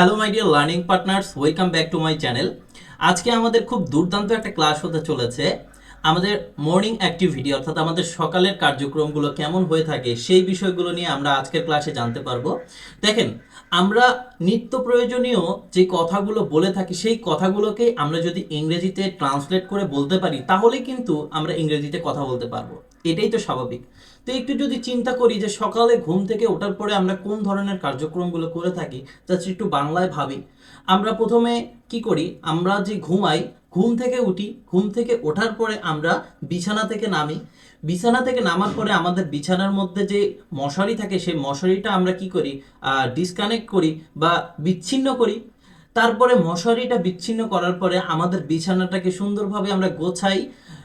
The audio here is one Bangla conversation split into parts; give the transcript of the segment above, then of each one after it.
Hello my dear learning partners welcome back to my channel আজকে আমাদের খুব দুর্দান্ত একটা ক্লাস হতে চলেছে। আমাদের মর্নিং অ্যাক্টিভিটি অর্থাৎ আমাদের সকালের কার্যক্রমগুলো কেমন হয়ে থাকে, সেই বিষয়গুলো নিয়ে আমরা আজকের ক্লাসে জানতে পারব। দেখেন, আমরা নিত্য প্রয়োজনীয় যে কথাগুলো বলে থাকি, সেই কথাগুলোকে আমরা যদি ইংরেজিতে ট্রান্সলেট করে বলতে পারি, তাহলে কিন্তু আমরা ইংরেজিতে কথা বলতে পারব। এটাই তো স্বাভাবিক। তো একটু যদি চিন্তা করি যে সকালে ঘুম থেকে ওঠার পরে আমরা কোন ধরনের কার্যক্রমগুলো করে থাকি জাস্ট একটু বাংলায় ভাবি। আমরা প্রথমে কি করি, আমরা যে ঘুমাই, ঘুম থেকে উঠি, ঘুম থেকে ওঠার পরে আমরা বিছানা থেকে নামি। বিছানা থেকে নামার পরে আমাদের বিছানার মধ্যে যে মশারি থাকে, সেই মশারিটা আমরা কি করি ডিসকানেক্ট করি বা বিচ্ছিন্ন করি। তারপরে মশারিটা বিচ্ছিন্ন করার পরে আমাদের বিছানাটাকে সুন্দরভাবে আমরা গোছাই।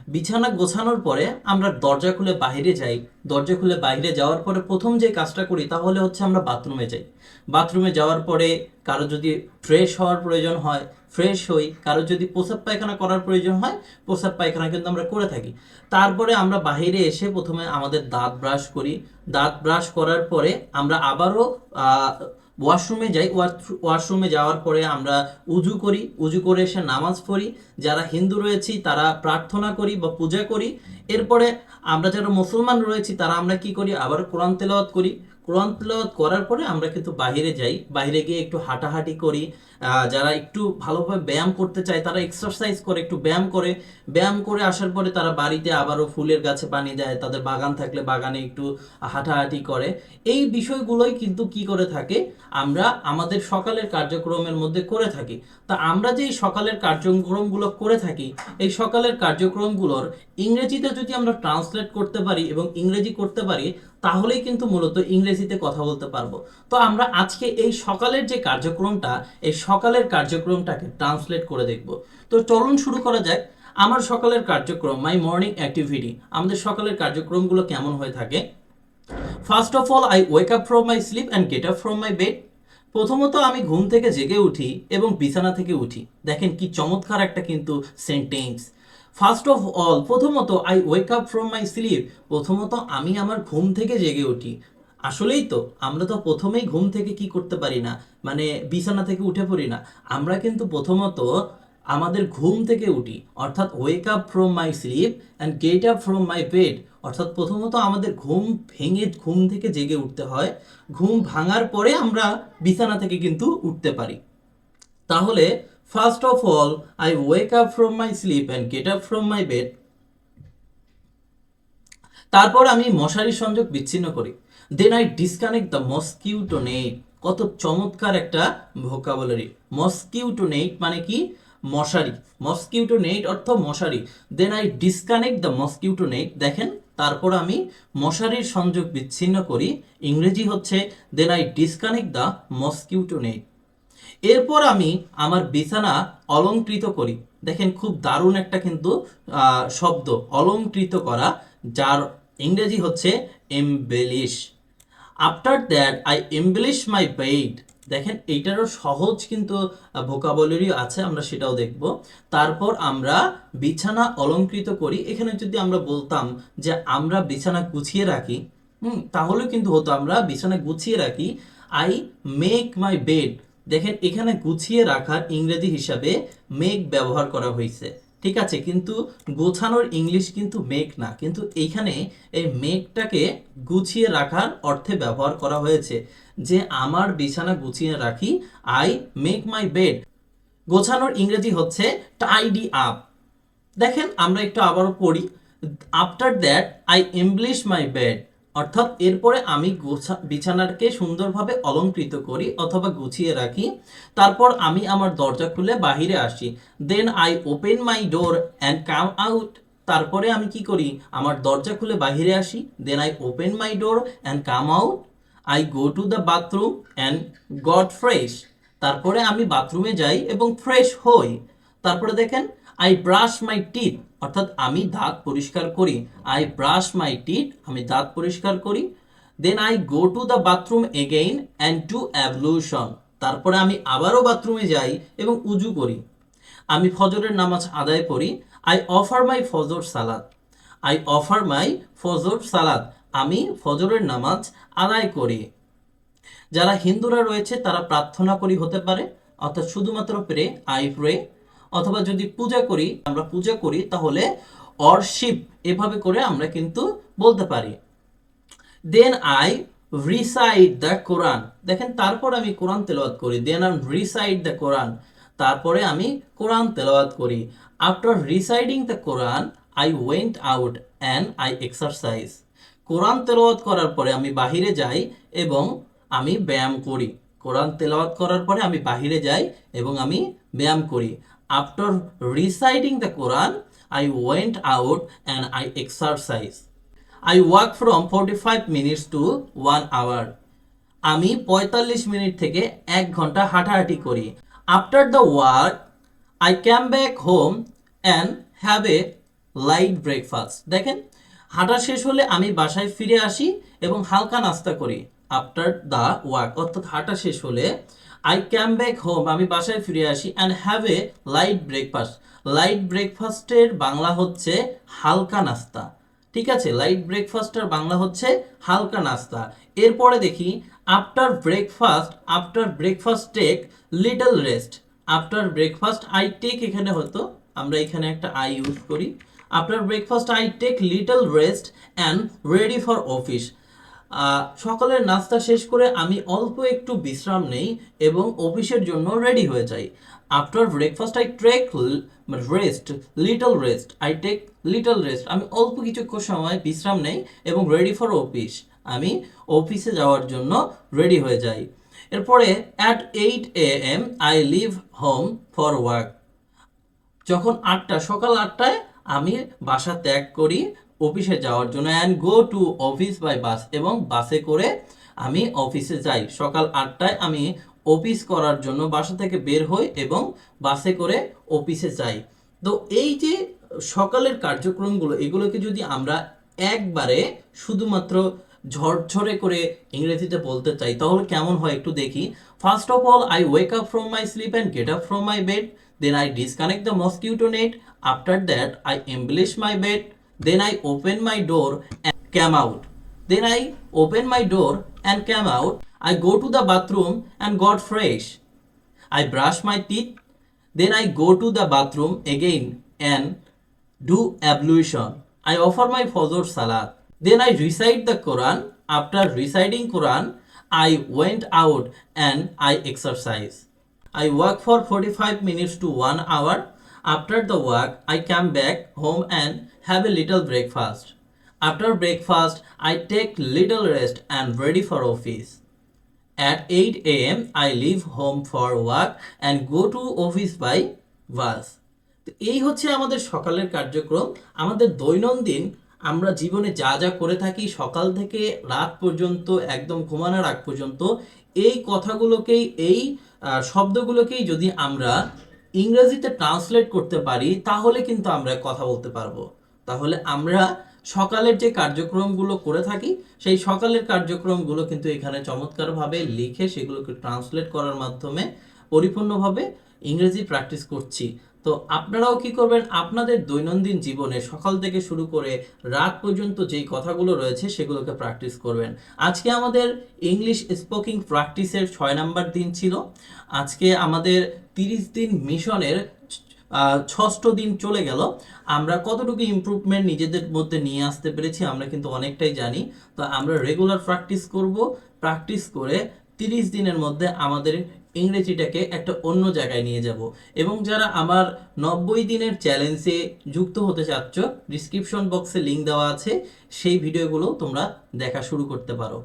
বিছানা গোছানোর পরে আমরা দরজা খুলে বাইরে যাই। দরজা খুলে বাইরে যাওয়ার পরে প্রথম যে কাজটা করি তাহলে হচ্ছে আমরা বাথরুমে যাই। বাথরুমে যাওয়ার পরে কারও যদি ফ্রেশ হওয়ার প্রয়োজন হয় ফ্রেশ হই, কারও যদি প্রসাব পায়খানা করার প্রয়োজন হয়, প্রসাব পায়খানা কিন্তু আমরা করে থাকি। তারপরে আমরা বাইরে এসে প্রথমে আমাদের দাঁত ব্রাশ করি। দাঁত ব্রাশ করার পরে আমরা আবারও ওয়াশরুমে যাই ওয়াশরুমে যাওয়ার পরে আমরা উজু করি, উজু করে এসে নামাজ পড়ি। যারা হিন্দু রয়েছি, তারা প্রার্থনা করি বা পূজা করি। এরপরে আমরা যারা মুসলমান রয়েছি, তারা আমরা কি করি? আবার কোরআন তেলাওয়াত করি। কোরআন তেলাওয়াত করার পরে আমরা কিন্তু বাইরে যাই। বাইরে গিয়ে একটু হাঁটাহাঁটি করি। যারা একটু ভালোভাবে ব্যায়াম করতে চায়, তারা এক্সারসাইজ করে, একটু ব্যায়াম করে। ব্যায়াম করে আসার পরে তারা বাড়িতে আবারও ফুলের গাছে পানি দেয়, তাদের বাগান থাকলে বাগানে একটু হাঁটাহাঁটি করে। এই বিষয়গুলোই কিন্তু কি করে থাকে? আমরা আমাদের সকালের কার্যক্রমের মধ্যে করে থাকি। তা আমরা যে সকালের কার্যক্রমগুলো করে থাকি, এই সকালের কার্যক্রমগুলোর ইংরেজিতে যদি আমরা ট্রান্সলেট করতে পারি এবং ইংরেজি করতে পারি তাহলেই কিন্তু মূলত ইংরেজিতে কথা বলতে পারব। তো আমরা আজকে এই সকালের যে কার্যক্রমটা, এই সকালের কার্যক্রমটাকে ট্রান্সলেট করে দেখব। তো চলুন শুরু করা যাক। আমার সকালের কার্যক্রম মাই মর্নিং অ্যাক্টিভিটি আমাদের সকালের কার্যক্রমগুলো কেমন হয়ে থাকে? First of all I wake up from my sleep and get up from my bed প্রথমত আমি ঘুম থেকে জেগে উঠি এবং বিছানা থেকে উঠি। দেখেন কি চমৎকার একটা কিন্তু সেন্টেন্স ফার্স্ট অফ অল প্রথমত I wake up from my sleep প্রথমত, আমি আমার ঘুম থেকে জেগে উঠি। আসলেই তো, আমরা তো প্রথমেই ঘুম থেকে কি করতে পারি না? মানে বিছানা থেকে উঠে পড়ি না। আমরা কিন্তু প্রথমত আমাদের ঘুম থেকে উঠি। অর্থাৎ wake up from my sleep and get up from my bed অর্থাৎ, প্রথমত আমাদের ঘুম ভেঙে ঘুম থেকে জেগে উঠতে হয়। ঘুম ভাঙার পরে আমরা বিছানা থেকে কিন্তু উঠতে পারি। তাহলে first of all I wake up from my sleep and get up from my bed তারপর আমি মশারির সংযোগ বিচ্ছিন্ন করি। Then I disconnect the mosquito net কত চমৎকার একটা ভোকাবুলারি মস্কিউটো নেট মানে কি? মশারি। মস্কিউটো নেট অর্থ মশারি। Then I disconnect the mosquito net দেখেন, তারপর আমি মশারির সংযোগ বিচ্ছিন্ন করি। ইংরেজি হচ্ছে then I disconnect the mosquito net এরপর আমি আমার বিছানা অলঙ্কৃত করি। দেখেন খুব দারুণ একটা কিন্তু শব্দ অলঙ্কৃত করা, যার ইংরেজি হচ্ছে embellish after that I embellish my bed দেখেন এইটারও সহজ কিন্তু ভোকাবলারি আছে, আমরা সেটাও দেখব। তারপর আমরা বিছানা অলঙ্কৃত করি। এখানে যদি আমরা বলতাম যে আমরা বিছানা গুছিয়ে রাখি, হুম, তাহলে কিন্তু হতো আমরা বিছানা গুছিয়ে রাখি। আই মেক মাই বেড দেখেন, এখানে গুছিয়ে রাখার ইংরেজি হিসাবে মেক ব্যবহার করা হয়েছে। ঠিক আছে, কিন্তু গোছানোর ইংলিশ কিন্তু মেক না। কিন্তু এইখানে এই মেকটাকে গুছিয়ে রাখার অর্থে ব্যবহার করা হয়েছে যে, আমার বিছানা গুছিয়ে রাখি আই মেক মাই বেড গোছানোর ইংরেজি হচ্ছে টাইডি আপ দেখেন, আমরা একটু আবারও পড়ি after that I embellish my bed অর্থাৎ এরপরে আমি বিছানাকে সুন্দরভাবে অলঙ্কৃত করি অথবা গুছিয়ে রাখি। তারপর আমি আমার দরজা খুলে বাহিরে আসি। Then I open my door and come out তারপরে আমি কি করি? আমার দরজা খুলে বাহিরে আসি। Then I open my door and come out I go to the bathroom and got fresh তারপরে আমি বাথরুমে যাই এবং ফ্রেশ হই। তারপরে দেখেন আই ব্রাশ মাই টিথ অর্থাৎ আমি দাঁত পরিষ্কার করি আই ব্রাশ মাই টিট আমি দাঁত পরিষ্কার করি then I go to the bathroom again and to ablution তারপরে আমি আবারও বাথরুমে যাই এবং উজু করি। আমি ফজরের নামাজ আদায় করি আই অফার মাই ফজর সালাদ আই অফার মাই ফজর সালাদ আমি ফজরের নামাজ আদায় করি। যারা হিন্দুরা রয়েছে, তারা প্রার্থনা করি হতে পারে, অর্থাৎ শুধুমাত্র প্রে আই প্রে অথবা যদি পূজা করি, আমরা পূজা করি, তাহলে অর্শিপ এভাবে করে আমরা কিন্তু বলতে পারি। Then I recite the Quran দেখেন, তারপর আমি কোরআন তেলাওয়াত করি। Then I recite the Quran তারপরে আমি কোরআন তেলাওয়াত করি। After reciting the Quran I went out and I exercise কোরআন তেলাওয়াত করার পরে আমি বাহিরে যাই এবং আমি ব্যায়াম করি। কোরআন তেলাওয়াত করার পরে আমি বাহিরে যাই এবং আমি ব্যায়াম করি। Reciting the Quran I went out and I exercise I work from forty five minutes to one hour আমি পঁয়তাল্লিশ মিনিট থেকে এক ঘণ্টা হাঁটাহাঁটি করি। After the work I came back home and have a light breakfast দেখেন, হাঁটা শেষ হলে আমি বাসায় ফিরে আসি এবং হালকা নাস্তা করি। আফটার দ্য ওয়ার্ক অর্থাৎ হাঁটা শেষ হলে আই ক্যাম ব্যাক হোম আমি বাসায় ফিরে আসি and have a light breakfast light ব্রেকফাস্টের বাংলা হচ্ছে হালকা নাস্তা। ঠিক আছে? লাইট ব্রেকফাস্টের বাংলা হচ্ছে হালকা নাস্তা। এরপরে দেখি after breakfast after breakfast take little rest after breakfast I take এখানে হতো আমরা এখানে একটা আই ইউজ করি। After breakfast I take little rest and ready for office সকালের নাস্তা শেষ করে আমি অল্প একটু বিশ্রাম নেই এবং অফিসের জন্য রেডি হয়ে যাই। After breakfast I take rest little rest I take little rest আমি অল্প কিছুক্ষণ সময় বিশ্রাম নেই এবং রেডি ফর অফিস আমি অফিসে যাওয়ার জন্য রেডি হয়ে যাই। এরপরে at eight A M I leave home for work যখন আটটা, সকাল আটটায় আমি বাসা ত্যাগ করি অফিসে যাওয়ার জন্য and go to office by bus এবং বাসে করে আমি অফিসে যাই। সকাল আটটায় আমি অফিস করার জন্য বাসা থেকে বের হই এবং বাসে করে অফিসে যাই। তো এই যে সকালের কার্যক্রমগুলো, এগুলোকে যদি আমরা একবারে শুধুমাত্র ঝরঝরে করে ইংরেজিতে বলতে চাই, তাহলে কেমন হয় একটু দেখি। First of all I wake up from my sleep and get up from my bed then I disconnect the mosquito net after that I embellish my bed then I open my door and came out. Then I open my door and came out. I go to the bathroom and got fresh. I brush my teeth. Then I go to the bathroom again and do ablution. I offer my fajr salat. Then I recite the Quran. After reciting Quran, I went out and I exercise. I work for 45 minutes to 1 hour. After the work, I come back home and have a little breakfast. After breakfast, I take little rest and ready for office. At 8 a.m., I leave home for work and go to office by bus. এই হচ্ছে আমাদের সকালের কার্যক্রম আমাদের দৈনন্দিন আমরা জীবনে যা যা করে থাকি সকাল থেকে রাত পর্যন্ত একদম ঘুমানোর আগ পর্যন্ত এই কথাগুলোকেই এই শব্দগুলোকেই যদি আমরা ইংরেজিতে ট্রান্সলেট করতে পারি, তাহলে কিন্তু আমরা কথা বলতে পারব। তাহলে আমরা সকালের যে কার্যক্রমগুলো করে থাকি, সেই সকালের কার্যক্রমগুলো কিন্তু এখানে চমৎকারভাবে লিখে সেগুলোকে ট্রান্সলেট করার মাধ্যমে পরিপূর্ণভাবে ইংরেজি প্র্যাকটিস করছি। তো আপনারাও কি করবেন? আপনাদের দৈনন্দিন জীবনে সকাল থেকে শুরু করে রাত পর্যন্ত যেই কথাগুলো রয়েছে সেগুলোকে প্র্যাকটিস করবেন। আজকে আমাদের ইংলিশ স্পোকিং প্র্যাকটিসের ছয় নাম্বার দিন ছিল। আজকে আমাদের তিরিশ দিন মিশনের ষষ্ঠ দিন চলে গেল। আমরা কতটুকু ইমপ্রুভমেন্ট নিজেদের মধ্যে নিয়ে আসতে পেরেছি আমরা কিন্তু অনেকটাই জানি। তো আমরা রেগুলার প্র্যাকটিস করব। প্র্যাকটিস করে তিরিশ দিনের মধ্যে আমাদের ইংরেজিটাকে একটা অন্য জায়গায় নিয়ে যাব। এবং যারা আমার নব্বই দিনের চ্যালেঞ্জে যুক্ত হতে চাচ্ছ ডিসক্রিপশন বক্সে লিঙ্ক দেওয়া আছে, সেই ভিডিওগুলো তোমরা দেখা শুরু করতে পারো।